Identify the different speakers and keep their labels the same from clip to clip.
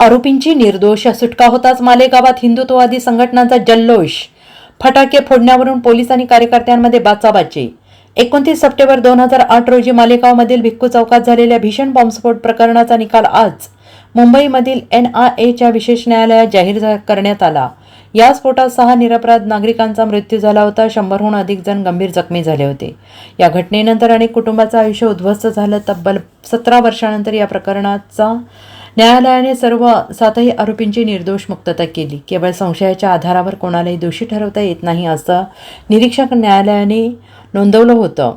Speaker 1: आरोपींची निर्दोष सुटका होताच मालेगावात हिंदुत्ववादी संघटनांचा जल्लोष. फटाके फोडण्यावरून पोलीस आणि कार्यकर्त्यांमध्ये बाचाबाची. एकोणतीस सप्टेंबर दोन हजार आठ रोजी मालेगावमधील भिक्खू चौकात झालेल्या भीषण बॉम्बस्फोट प्रकरणाचा निकाल आज मुंबईमधील एन आय एच्या विशेष न्यायालयात जाहीर करण्यात आला. या स्फोटात सहा निरपराध नागरिकांचा मृत्यू झाला होता. शंभरहून अधिक जण गंभीर जखमी झाले होते. या घटनेनंतर अनेक कुटुंबाचं आयुष्य उद्ध्वस्त झालं. तब्बल सतरा वर्षानंतर या प्रकरणाचा न्यायालयाने सर्व सातही आरोपींची निर्दोष मुक्तता केली. केवळ संशयाच्या आधारावर कोणालाही दोषी ठरवता येत नाही असं निरीक्षक न्यायालयाने नोंदवलं होतं.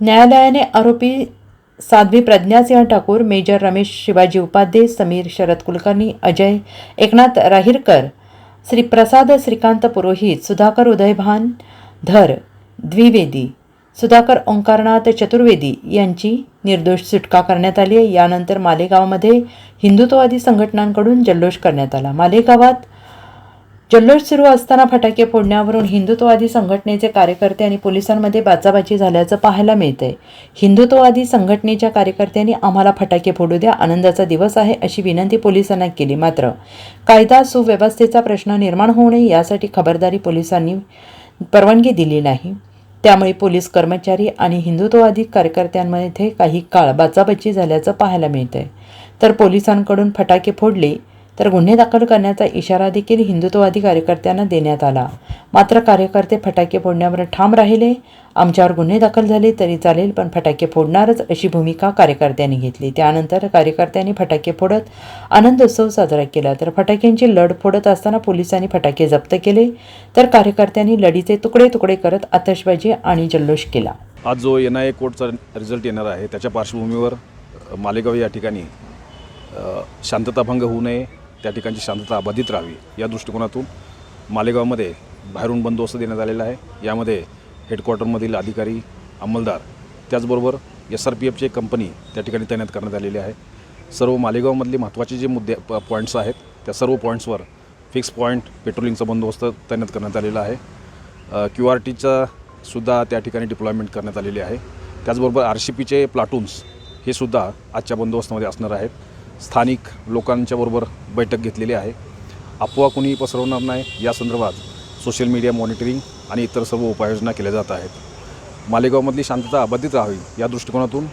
Speaker 1: न्यायालयाने आरोपी साध्वी प्रज्ञासिंह ठाकूर मेजर रमेश शिवाजी उपाध्ये समीर शरद कुलकर्णी अजय एकनाथ राहिरकर श्री प्रसाद श्रीकांत पुरोहित सुधाकर उदयभान धर द्विवेदी सुधाकर ओंकारनाथ चतुर्वेदी यांची निर्दोष सुटका करण्यात आली आहे. यानंतर मालेगावमध्ये हिंदुत्ववादी संघटनांकडून जल्लोष करण्यात आला. मालेगावात जल्लोष सुरू असताना फटाके फोडण्यावरून हिंदुत्ववादी संघटनेचे कार्यकर्ते आणि पोलिसांमध्ये बाचाबाची झाल्याचं पाहायला मिळतंय. हिंदुत्ववादी संघटनेच्या कार्यकर्त्यांनी आम्हाला फटाके फोडू द्या आनंदाचा दिवस आहे अशी विनंती पोलिसांना केली. मात्र कायदा सुव्यवस्थेचा प्रश्न निर्माण होऊ नये यासाठी खबरदारी पोलिसांनी परवानगी दिली नाही. त्यामुळे पोलीस कर्मचारी आणि हिंदुत्ववादी कार्यकर्त्यांमध्ये काही काळ बाचाबाची झाल्याचं पाहायला मिळतंय. तर पोलिसांकडून फटाके फोडले तर गुन्हे दाखल करण्याचा इशारा देखील हिंदुत्ववादी कार्यकर्त्यांना देण्यात आला. मात्र कार्यकर्ते फटाके फोडण्यावर ठाम राहिले. आमच्यावर गुन्हे दाखल झाले तरी चालेल पण फटाके फोडणारच अशी भूमिका कार्यकर्त्यांनी घेतली. त्यानंतर कार्यकर्त्यांनी फटाके फोडत आनंदोत्सव साजरा केला. तर फटाक्यांची लढ फोडत असताना पोलिसांनी फटाके जप्त केले. तर कार्यकर्त्यांनी लढीचे तुकडे तुकडे करत आतषबाजी आणि जल्लोष केला.
Speaker 2: आज जो एन आय ए कोर्टचा रिझल्ट येणार आहे त्याच्या पार्श्वभूमीवर मालेगाव या ठिकाणी शांतताभंग होऊ नये. त्या ठिकाणची शांतता अबाधित राहावी. या दृष्टिकोनातून मालेगावमध्ये बाहेरून बंदोबस्त देण्यात आलेला आहे. यामध्ये हेडक्वार्टरमधील अधिकारी अंमलदार त्याचबरोबर एस आर पी एफची कंपनी त्या ठिकाणी तैनात करण्यात आलेली आहे. सर्व मालेगावमधले महत्त्वाचे जे मुद्दे प पॉईंट्स आहेत त्या सर्व पॉईंट्सवर फिक्स पॉईंट पेट्रोलिंगचा बंदोबस्त तैनात करण्यात आलेला आहे. क्यू आर टीचा सुद्धा त्या ठिकाणी डिप्लॉयमेंट करण्यात आलेली आहे. त्याचबरोबर आर सी पीचे प्लाटून्स हे सुद्धा आजच्या बंदोबस्तामध्ये असणार आहेत. स्थानिक लोकांच्याबरोबर बैठक घेतलेली आहे. अफवा कुणीही पसरवणार नाही. या संदर्भात सोशल मीडिया मॉनिटरिंग आणि इतर सर्व उपाययोजना केल्या जात आहेत. मालेगावमधली शांतता अबाधित राहावी या दृष्टिकोनातून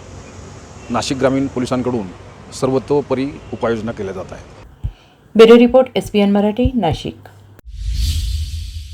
Speaker 2: नाशिक ग्रामीण पोलिसांकडून सर्वतोपरी उपाययोजना केल्या जात आहेत.
Speaker 1: Bureau report S P N Marathi Nashik.